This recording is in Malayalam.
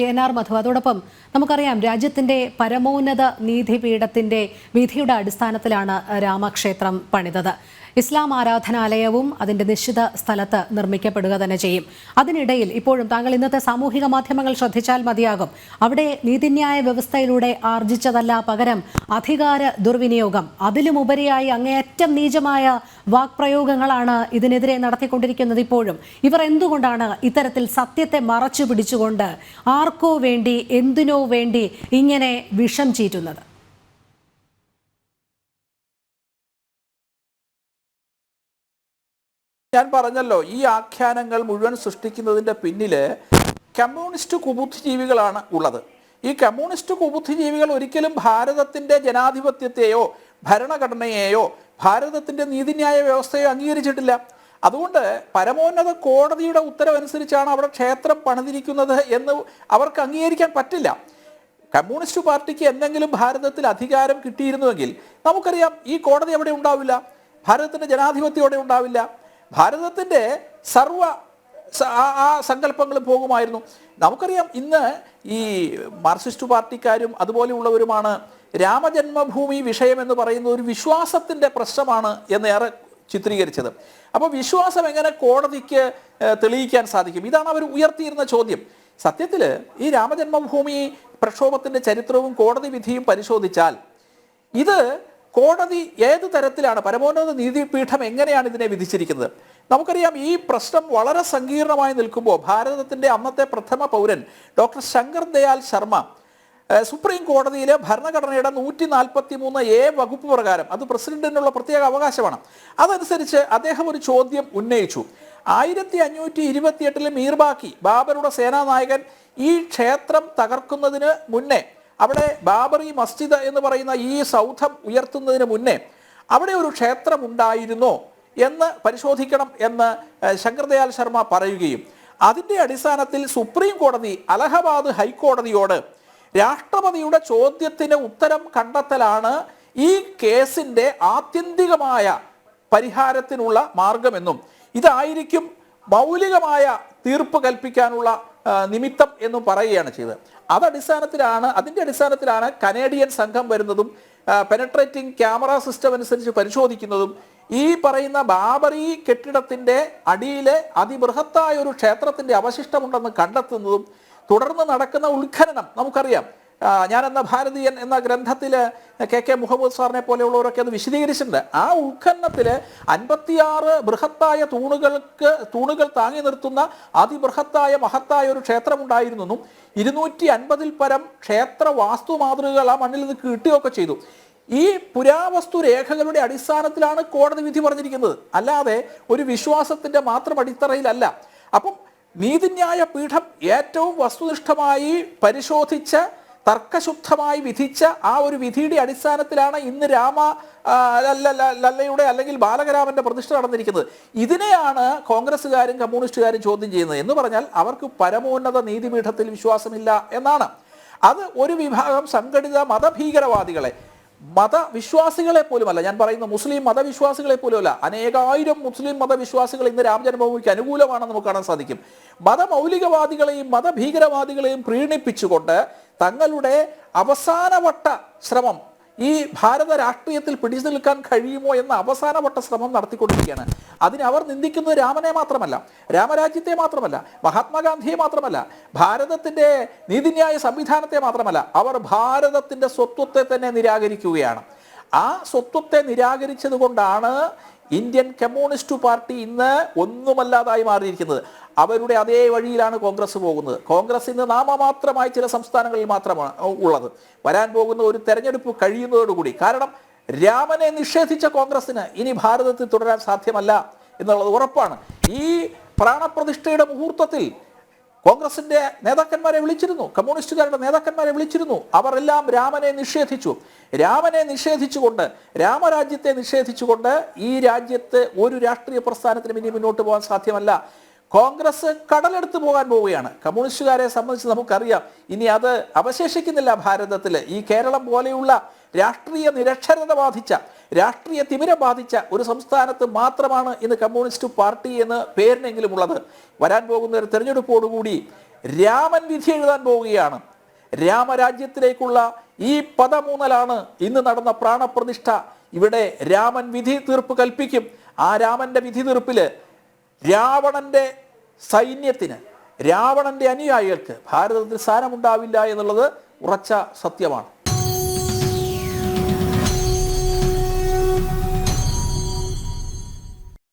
എൻ ആർ മധു. അതോടൊപ്പം നമുക്കറിയാം രാജ്യത്തിന്റെ പരമോന്നത നീതിപീഠത്തിന്റെ വിധിയുടെ അടിസ്ഥാനത്തിലാണ് രാമക്ഷേത്രം പണിതത്. ഇസ്ലാം ആരാധനാലയവും അതിന്റെ നിശ്ചിത സ്ഥലത്ത് നിർമ്മിക്കപ്പെടുക തന്നെ ചെയ്യും. അതിനിടയിൽ ഇപ്പോഴും താങ്കൾ ഇന്നത്തെ സാമൂഹിക മാധ്യമങ്ങൾ ശ്രദ്ധിച്ചാൽ മതിയാകും. അവിടെ നീതിന്യായ വ്യവസ്ഥയിലൂടെ ആർജിച്ചതല്ല പകരം അധികാര ദുർവിനിയോഗം. അതിലുമുപരിയായി അങ്ങേയറ്റം നീചമായ വാക്പ്രയോഗങ്ങളാണ് ഇതിനെതിരെ നടത്തിക്കൊണ്ടിരിക്കുന്നത് ഇപ്പോഴും. ഇവർ എന്തുകൊണ്ടാണ് ഇത്തരത്തിൽ സത്യത്തെ മറച്ചു പിടിച്ചുകൊണ്ട് ആർക്കോ വേണ്ടി എന്തിനോ വേണ്ടി ഇങ്ങനെ വിഷം ചീറ്റുന്നത്? ഞാൻ പറഞ്ഞല്ലോ ഈ ആഖ്യാനങ്ങൾ മുഴുവൻ സൃഷ്ടിക്കുന്നതിന്റെ പിന്നിൽ കമ്മ്യൂണിസ്റ്റ് കുബുദ്ധിജീവികളാണ് ഉള്ളത്. ഈ കമ്മ്യൂണിസ്റ്റ് കുബുദ്ധിജീവികൾ ഒരിക്കലും ഭാരതത്തിന്റെ ജനാധിപത്യത്തെയോ ഭരണഘടനയെയോ ഭാരതത്തിന്റെ നീതിന്യായ വ്യവസ്ഥയോ അംഗീകരിച്ചിട്ടില്ല. അതുകൊണ്ട് പരമോന്നത കോടതിയുടെ ഉത്തരവനുസരിച്ചാണ് അവിടെ ക്ഷേത്രം പണിതിരിക്കുന്നത് എന്ന് അവർക്ക് അംഗീകരിക്കാൻ പറ്റില്ല. കമ്മ്യൂണിസ്റ്റ് പാർട്ടിക്ക് എന്തെങ്കിലും ഭാരതത്തിൽ അധികാരം കിട്ടിയിരുന്നുവെങ്കിൽ നമുക്കറിയാം ഈ കോടതി അവിടെ ഉണ്ടാവില്ല. ഭാരതത്തിന്റെ ജനാധിപത്യം അവിടെ ഉണ്ടാവില്ല. ഭാരതത്തിന്റെ സർവ ആ- സങ്കല്പങ്ങൾ പോകുമായിരുന്നു. നമുക്കറിയാം ഇന്ന് ഈ മാർക്സിസ്റ്റ് പാർട്ടിക്കാരും അതുപോലെയുള്ളവരുമാണ് രാമജന്മഭൂമി വിഷയം എന്ന് പറയുന്ന ഒരു വിശ്വാസത്തിന്റെ പ്രശ്നമാണ് എന്ന് ഏറെ ചിത്രീകരിച്ചത്. അപ്പോൾ വിശ്വാസം എങ്ങനെ കോടതിക്ക് തെളിയിക്കാൻ സാധിക്കും? ഇതാണ് അവർ ഉയർത്തിയിരുന്ന ചോദ്യം. സത്യത്തിൽ ഈ രാമജന്മഭൂമി പ്രക്ഷോഭത്തിന്റെ ചരിത്രവും കോടതി വിധിയും പരിശോധിച്ചാൽ ഇത് കോടതി ഏത് തരത്തിലാണ് പരമോന്നത നീതിപീഠം എങ്ങനെയാണ് ഇതിനെ വിധിച്ചിരിക്കുന്നത്? നമുക്കറിയാം ഈ പ്രശ്നം വളരെ സങ്കീർണമായി നിൽക്കുമ്പോൾ ഭാരതത്തിന്റെ അന്നത്തെ പ്രഥമ പൗരൻ ഡോക്ടർ ശങ്കർ ദയാൽ ശർമ്മ സുപ്രീം കോടതിയിലെ ഭരണഘടനയുടെ നൂറ്റി നാൽപ്പത്തി മൂന്ന് എ വകുപ്പ് പ്രകാരം അത് പ്രസിഡന്റിനുള്ള പ്രത്യേക അവകാശമാണ്. അതനുസരിച്ച് അദ്ദേഹം ഒരു ചോദ്യം ഉന്നയിച്ചു. ആയിരത്തി അഞ്ഞൂറ്റി ഇരുപത്തിയെട്ടിലെ മീർബാക്കി ബാബറുടെ സേനാനായകൻ ഈ ക്ഷേത്രം തകർക്കുന്നതിന് മുന്നേ അവിടെ ബാബറി മസ്ജിദ് എന്ന് പറയുന്ന ഈ സൗധം ഉയർത്തുന്നതിന് മുന്നേ അവിടെ ഒരു ക്ഷേത്രം ഉണ്ടായിരുന്നോ എന്ന് പരിശോധിക്കണം എന്ന് ശങ്കർദയാൽ ശർമ്മ പറയുകയും അതിന്റെ അടിസ്ഥാനത്തിൽ സുപ്രീം കോടതി അലഹബാദ് ഹൈക്കോടതിയോട് രാഷ്ട്രപതിയുടെ ചോദ്യത്തിന് ഉത്തരം കണ്ടെത്തലാണ് ഈ കേസിന്റെ ആത്യന്തികമായ പരിഹാരത്തിനുള്ള മാർഗമെന്നും ഇതായിരിക്കും മൗലികമായ തീർപ്പ് കൽപ്പിക്കാനുള്ള നിമിത്തം എന്നും പറയുകയാണ് ചെയ്തത്. അതടിസ്ഥാനത്തിലാണ് അതിന്റെ അടിസ്ഥാനത്തിലാണ് കനേഡിയൻ സംഘം വരുന്നതും പെനട്രേറ്റിംഗ് ക്യാമറ സിസ്റ്റം അനുസരിച്ച് പരിശോധിക്കുന്നതും ഈ പറയുന്ന ബാബറി കെട്ടിടത്തിന്റെ അടിയിലെ അതിബൃഹത്തായ ഒരു ക്ഷേത്രത്തിന്റെ അവശിഷ്ടമുണ്ടെന്ന് കണ്ടെത്തുന്നതും തുടർന്ന് നടക്കുന്ന ഉത്ഖനനം നമുക്കറിയാം. ഞാൻ എന്ന ഭാരതീയൻ എന്ന ഗ്രന്ഥത്തിൽ കെ കെ മുഹമ്മദ് സാറിനെ പോലെയുള്ളവരൊക്കെ അത് വിശദീകരിച്ചിട്ടുണ്ട്. ആ ഉത്ഖനനത്തിൽ അൻപത്തിയാറ് ബൃഹത്തായ തൂണുകൾക്ക് തൂണുകൾ താങ്ങി നിർത്തുന്ന അതിബൃഹത്തായ മഹത്തായ ഒരു ക്ഷേത്രം ക്ഷേത്രമുണ്ടായിരുന്നെന്നും ഇരുന്നൂറ്റി അൻപതിൽ പരം ക്ഷേത്ര വാസ്തു മാതൃകകൾ ആ മണ്ണിൽ നിന്ന് കിട്ടുകയൊക്കെ ചെയ്തു. ഈ പുരാവസ്തു രേഖകളുടെ അടിസ്ഥാനത്തിലാണ് കോടതി വിധി പറഞ്ഞിരിക്കുന്നത്. അല്ലാതെ ഒരു വിശ്വാസത്തിന്റെ മാത്രം അടിത്തറയിലല്ല. അപ്പം നീതിന്യായ പീഠം ഏറ്റവും വസ്തുനിഷ്ഠമായി പരിശോധിച്ച് തർക്കശുദ്ധമായി വിധിച്ച ആ ഒരു വിധിയുടെ അടിസ്ഥാനത്തിലാണ് ഇന്ന് രാമ ലല്ലയുടെ അല്ലെങ്കിൽ ബാലകരാമന്റെ പ്രതിഷ്ഠ നടന്നിരിക്കുന്നത്. ഇതിനെയാണ് കോൺഗ്രസ്സുകാരും കമ്മ്യൂണിസ്റ്റുകാരും ചോദ്യം ചെയ്യുന്നത്. എന്ന് പറഞ്ഞാൽ അവർക്ക് പരമോന്നത നീതിപീഠത്തിൽ വിശ്വാസമില്ല എന്നാണ്. അത് ഒരു വിഭാഗം സംഘടിത മതഭീകരവാദികളെ മതവിശ്വാസികളെ പോലുമല്ല. ഞാൻ പറയുന്ന മുസ്ലിം മതവിശ്വാസികളെ പോലുമല്ല. അനേകായിരം മുസ്ലിം മതവിശ്വാസികൾ ഇന്ന് രാമജന്മഭൂമിക്ക് അനുകൂലമാണെന്ന് നമുക്ക് കാണാൻ സാധിക്കും. മതമൗലികവാദികളെയും മതഭീകരവാദികളെയും പ്രീണിപ്പിച്ചുകൊണ്ട് തങ്ങളുടെ അവസാനവട്ട ശ്രമം ഈ ഭാരത രാഷ്ട്രീയത്തിൽ പിടിച്ചു നിൽക്കാൻ കഴിയുമോ എന്ന അവസാനവട്ട ശ്രമം നടത്തിക്കൊണ്ടിരിക്കുകയാണ്. അതിന് അവർ നിന്ദിക്കുന്നത് രാമനെ മാത്രമല്ല രാമരാജ്യത്തെ മാത്രമല്ല മഹാത്മാഗാന്ധിയെ മാത്രമല്ല ഭാരതത്തിന്റെ നീതിന്യായ സംവിധാനത്തെ മാത്രമല്ല അവർ ഭാരതത്തിന്റെ സ്വത്വത്തെ തന്നെ നിരാകരിക്കുകയാണ്. ആ സ്വത്വത്തെ നിരാകരിച്ചത് കൊണ്ടാണ് ഇന്ത്യൻ കമ്മ്യൂണിസ്റ്റ് പാർട്ടി ഇന്ന് ഒന്നുമല്ലാതായി മാറിയിരിക്കുന്നത്. അവരുടെ അതേ വഴിയിലാണ് കോൺഗ്രസ് പോകുന്നത്. കോൺഗ്രസ് ഇന്ന് നാമമാത്രമായി ചില സംസ്ഥാനങ്ങളിൽ മാത്രമാണ് ഉള്ളത്. വരാൻ പോകുന്ന ഒരു തെരഞ്ഞെടുപ്പ് കഴിയുന്നതോടുകൂടി. കാരണം രാമനെ നിഷേധിച്ച കോൺഗ്രസിന് ഇനി ഭാരതത്തിൽ തുടരാൻ സാധ്യമല്ല എന്നുള്ളത് ഉറപ്പാണ്. ഈ പ്രാണപ്രതിഷ്ഠയുടെ മുഹൂർത്തത്തിൽ കോൺഗ്രസിന്റെ നേതാക്കന്മാരെ വിളിച്ചിരുന്നു കമ്മ്യൂണിസ്റ്റുകാരുടെ നേതാക്കന്മാരെ വിളിച്ചിരുന്നു. അവർ എല്ലാം രാമനെ നിഷേധിച്ചു. രാമനെ നിഷേധിച്ചുകൊണ്ട് രാമരാജ്യത്തെ നിഷേധിച്ചുകൊണ്ട് ഈ രാജ്യത്ത് ഒരു രാഷ്ട്രീയ പ്രസ്ഥാനത്തിന് ഇനി മുന്നോട്ട് പോകാൻ സാധ്യമല്ല. കോൺഗ്രസ് കടലെടുത്ത് പോകാൻ പോവുകയാണ്. കമ്മ്യൂണിസ്റ്റുകാരെ സംബന്ധിച്ച് നമുക്കറിയാം ഇനി അത് അവശേഷിക്കുന്നില്ല ഭാരതത്തിൽ ഈ കേരളം പോലെയുള്ള രാഷ്ട്രീയ നിരക്ഷരത ബാധിച്ച രാഷ്ട്രീയ തിമിരം ബാധിച്ച ഒരു സംസ്ഥാനത്ത് മാത്രമാണ് ഇന്ന് കമ്മ്യൂണിസ്റ്റ് പാർട്ടി എന്ന് പേരിനെങ്കിലും ഉള്ളത് വരാൻ പോകുന്ന ഒരു തെരഞ്ഞെടുപ്പോടുകൂടി രാമൻ വിധി എഴുതാൻ പോവുകയാണ്. രാമരാജ്യത്തിലേക്കുള്ള ഈ പദമൂന്നലാണ് ഇന്ന് നടന്ന പ്രാണപ്രതിഷ്ഠ. ഇവിടെ രാമൻ വിധി തീർപ്പ് കൽപ്പിക്കും. ആ രാമന്റെ വിധി തീർപ്പിൽ രാവണന്റെ സൈന്യത്തിന് രാവണന്റെ അനുയായികൾക്ക് ഭാരതത്തിൽ സ്ഥാനമുണ്ടാവില്ല എന്നുള്ളത് ഉറച്ച സത്യമാണ്.